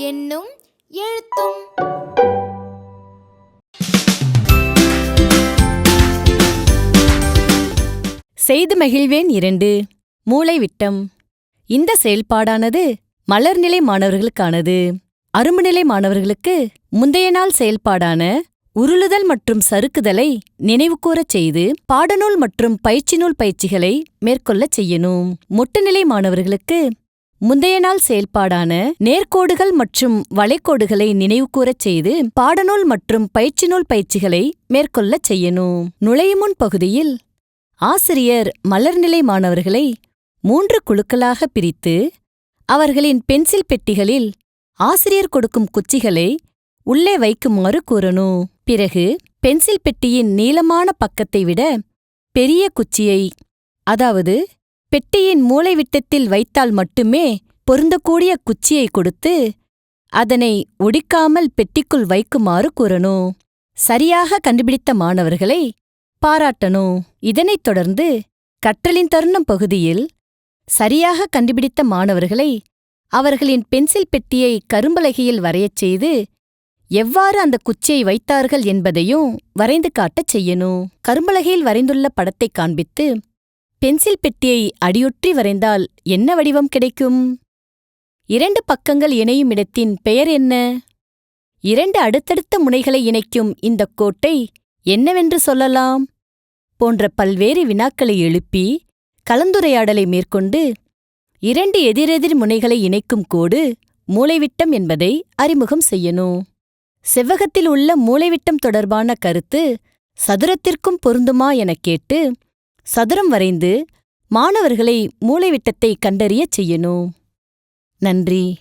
என்னும் எழுத்தும். செய்து மகிழ்வேன் இரண்டு. மூளைவிட்டம் இந்த செயல்பாடானது மலர்நிலை மாணவர்களுக்கானது. அரும்புநிலை மாணவர்களுக்கு முந்தைய நாள் செயல்பாடான உருளுதல் மற்றும் சறுக்குதலை நினைவுகூரச் செய்து பாடநூல் மற்றும் பயிற்சி நூல் பயிற்சிகளை மேற்கொள்ளச் செய்யணும். மொட்டுநிலை மாணவர்களுக்கு முந்தைய நாள் செயல்பாடான நேர்கோடுகள் மற்றும் வளைக்கோடுகளை நினைவுகூரச் செய்து பாடநூல் மற்றும் பயிற்சி நூல் பயிற்சிகளை மேற்கொள்ளச் செய்யணும். நுழையுமுன் பகுதியில் ஆசிரியர் மலர்நிலை மாணவர்களை மூன்று குழுக்களாக பிரித்து அவர்களின் பென்சில் பெட்டிகளில் ஆசிரியர் கொடுக்கும் குச்சிகளை உள்ளே வைக்குமாறு கூறணும். பிறகு பென்சில் பெட்டியின் நீளமான பக்கத்தை விட பெரிய குச்சியை அதாவது பெட்டியின் மூளைவிட்டத்தில் வைத்தால் மட்டுமே பொருந்தக்கூடிய குச்சியை கொடுத்து அதனை ஒடிக்காமல் பெட்டிக்குள் வைக்குமாறு கூறணும். சரியாக கண்டுபிடித்த மாணவர்களை பாராட்டணும். இதனைத் தொடர்ந்து கற்றலின் தருணம் பகுதியில் சரியாக கண்டுபிடித்த மாணவர்களை அவர்களின் பென்சில் பெட்டியை கரும்பலகையில் வரையச் செய்து எவ்வாறு அந்த குச்சியை வைத்தார்கள் என்பதையும் வரைந்து காட்டச் செய்யணும். கரும்பலகையில் வரைந்துள்ள படத்தைக் காண்பித்து பென்சில் பெட்டியை அடியொற்றி வரைந்தால் என்ன வடிவம் கிடைக்கும்? இரண்டு பக்கங்கள் இணையும் இடத்தின் பெயர் என்ன? இரண்டு அடுத்தடுத்த முனைகளை இணைக்கும் இந்தக் கோட்டை என்னவென்று சொல்லலாம்? போன்ற பல்வேறு வினாக்களை எழுப்பி கலந்துரையாடலை மேற்கொண்டு இரண்டு எதிரெதிர் முனைகளை இணைக்கும் கோடு மூளைவிட்டம் என்பதை அறிமுகம் செய்யணும். செவ்வகத்தில் உள்ள மூளைவிட்டம் தொடர்பான கருத்து சதுரத்திற்கும் பொருந்துமா எனக் கேட்டு சதுரம் வரைந்து மாணவர்களை மூளைவிட்டத்தை கண்டறியச் செய்யணும். நன்றி.